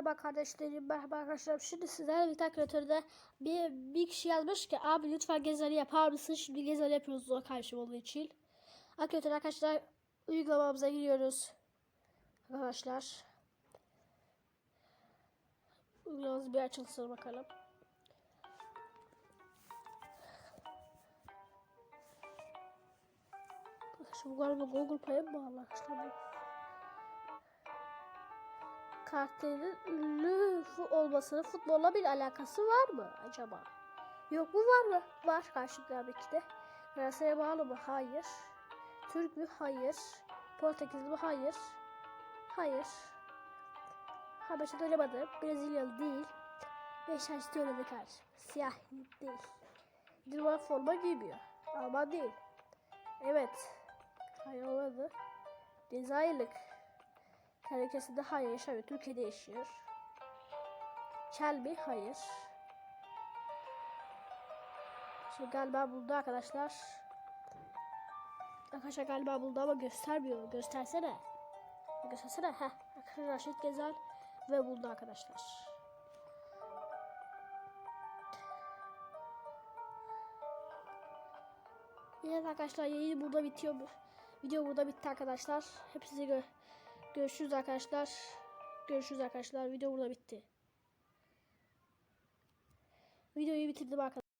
Merhaba kardeşlerim, merhaba arkadaşlarım. Şimdi sizlerle birlikte kreatörde bir, bir kişi yazmış ki abi lütfen gezeri yapar mısın? Şimdi gezeri yapıyoruz zor karşım olduğu için. Arkadaşlar arkadaşlar uygulamamıza giriyoruz. Arkadaşlar. Uygulamamız bir açılsın bakalım. Arkadaşlar bu galiba Google Pay'a mı bağlı arkadaşlar bu? karakterin ünlü olmasının futbolla bir alakası var mı acaba? Yok mu var mı? Var karşılıklı tabii ki de. Galatasaray'a bağlı mı? Hayır. Türk mü? Hayır. Portekizli mi? Hayır. Hayır. Habeş'te oynamadı. Brezilyalı değil. Beşiktaş'ta oynadı karşı. Siyah değil. Dilman forma giymiyor. Alman değil. Evet. Hayır olmadı. Cezayirlik. Herkesinde hayır yaşamıyor. Türkiye'de yaşıyor. Kelbi hayır. Şimdi galiba buldu arkadaşlar. Arkadaşlar galiba buldu ama göstermiyor. Göstersene. Göstersene. Heh. Arkadaşlar Raşit Gezer ve buldu arkadaşlar. Evet arkadaşlar yayın burada bitiyor. Video burada bitti arkadaşlar. Hepinize gö görüşürüz arkadaşlar. Görüşürüz arkadaşlar. Video burada bitti. Videoyu bitirdim arkadaşlar.